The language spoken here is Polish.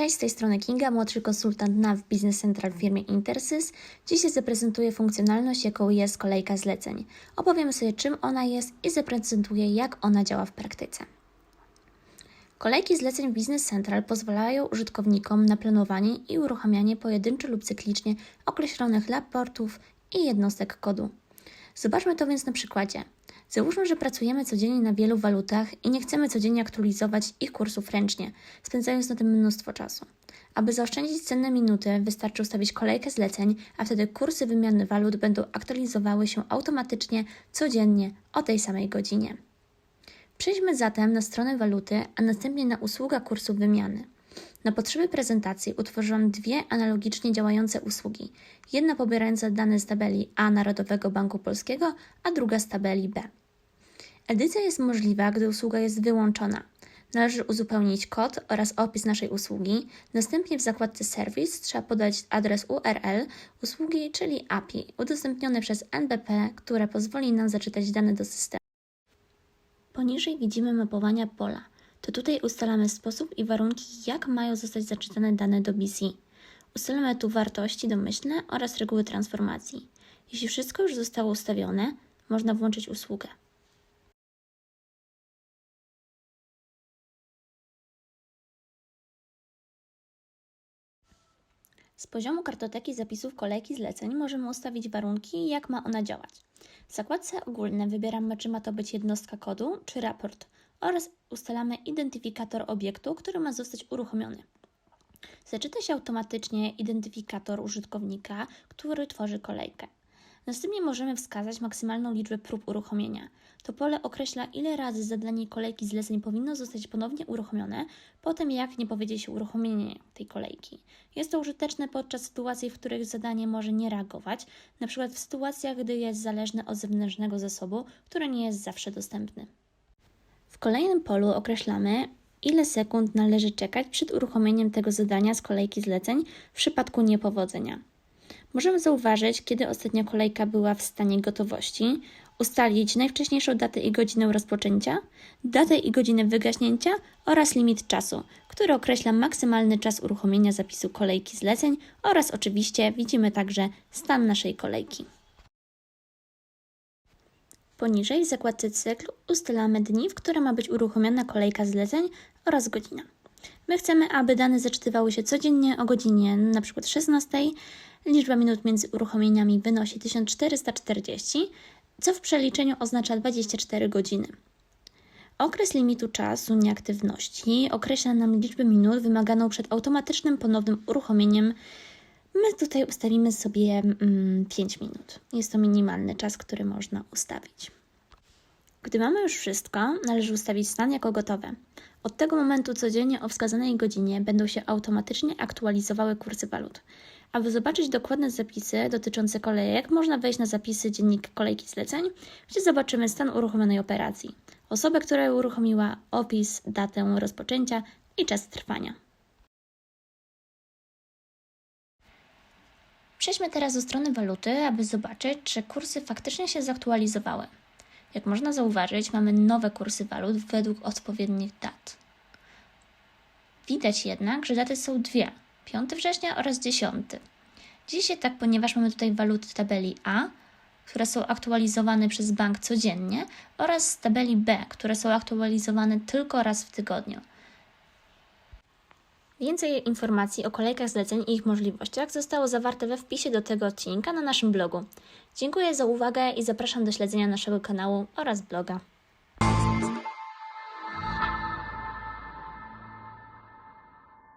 Cześć, z tej strony Kinga, młodszy konsultant NAV Business Central w firmie Intersys. Dzisiaj zaprezentuję funkcjonalność, jaką jest kolejka zleceń. Opowiem sobie, czym ona jest i zaprezentuję, jak ona działa w praktyce. Kolejki zleceń Business Central pozwalają użytkownikom na planowanie i uruchamianie pojedynczo lub cyklicznie określonych raportów i jednostek kodu. Zobaczmy to więc na przykładzie. Załóżmy, że pracujemy codziennie na wielu walutach i nie chcemy codziennie aktualizować ich kursów ręcznie, spędzając na tym mnóstwo czasu. Aby zaoszczędzić cenne minuty, wystarczy ustawić kolejkę zleceń, a wtedy kursy wymiany walut będą aktualizowały się automatycznie codziennie o tej samej godzinie. Przejdźmy zatem na stronę waluty, a następnie na usługa kursu wymiany. Na potrzeby prezentacji utworzyłam dwie analogicznie działające usługi. Jedna pobierająca dane z tabeli A Narodowego Banku Polskiego, a druga z tabeli B. Edycja jest możliwa, gdy usługa jest wyłączona. Należy uzupełnić kod oraz opis naszej usługi. Następnie w zakładce Service trzeba podać adres URL usługi, czyli API, udostępniony przez NBP, które pozwoli nam zaczytać dane do systemu. Poniżej widzimy mapowania pola. To tutaj ustalamy sposób i warunki, jak mają zostać zaczytane dane do BC. Ustalamy tu wartości domyślne oraz reguły transformacji. Jeśli wszystko już zostało ustawione, można włączyć usługę. Z poziomu kartoteki zapisów kolejki zleceń możemy ustawić warunki, jak ma ona działać. W zakładce ogólne wybieramy, czy ma to być jednostka kodu, czy raport oraz ustalamy identyfikator obiektu, który ma zostać uruchomiony. Zaczyta się automatycznie identyfikator użytkownika, który tworzy kolejkę. Następnie możemy wskazać maksymalną liczbę prób uruchomienia. To pole określa, ile razy zadanie kolejki zleceń powinno zostać ponownie uruchomione, po tym jak nie powiedzie się uruchomienie tej kolejki. Jest to użyteczne podczas sytuacji, w których zadanie może nie reagować, np. w sytuacjach, gdy jest zależne od zewnętrznego zasobu, który nie jest zawsze dostępny. W kolejnym polu określamy, ile sekund należy czekać przed uruchomieniem tego zadania z kolejki zleceń w przypadku niepowodzenia. Możemy zauważyć, kiedy ostatnia kolejka była w stanie gotowości, ustalić najwcześniejszą datę i godzinę rozpoczęcia, datę i godzinę wygaśnięcia oraz limit czasu, który określa maksymalny czas uruchomienia zapisu kolejki zleceń oraz oczywiście widzimy także stan naszej kolejki. Poniżej w zakładce cykl ustalamy dni, w które ma być uruchomiona kolejka zleceń oraz godzina. My chcemy, aby dane zaczytywały się codziennie o godzinie np. 16. Liczba minut między uruchomieniami wynosi 1440, co w przeliczeniu oznacza 24 godziny. Okres limitu czasu nieaktywności określa nam liczbę minut wymaganą przed automatycznym ponownym uruchomieniem. My tutaj ustawimy sobie mm, 5 minut. Jest to minimalny czas, który można ustawić. Gdy mamy już wszystko, należy ustawić stan jako gotowe. Od tego momentu codziennie o wskazanej godzinie będą się automatycznie aktualizowały kursy walut. Aby zobaczyć dokładne zapisy dotyczące kolejek, można wejść na zapisy dziennika kolejki zleceń, gdzie zobaczymy stan uruchomionej operacji, osobę, która uruchomiła, opis, datę rozpoczęcia i czas trwania. Przejdźmy teraz do strony waluty, aby zobaczyć, czy kursy faktycznie się zaktualizowały. Jak można zauważyć, mamy nowe kursy walut według odpowiednich dat. Widać jednak, że daty są dwie: 5 września oraz 10. Dzieje się tak, ponieważ mamy tutaj waluty tabeli A, które są aktualizowane przez bank codziennie, oraz tabeli B, które są aktualizowane tylko raz w tygodniu. Więcej informacji o kolejkach zleceń i ich możliwościach zostało zawarte we wpisie do tego odcinka na naszym blogu. Dziękuję za uwagę i zapraszam do śledzenia naszego kanału oraz bloga.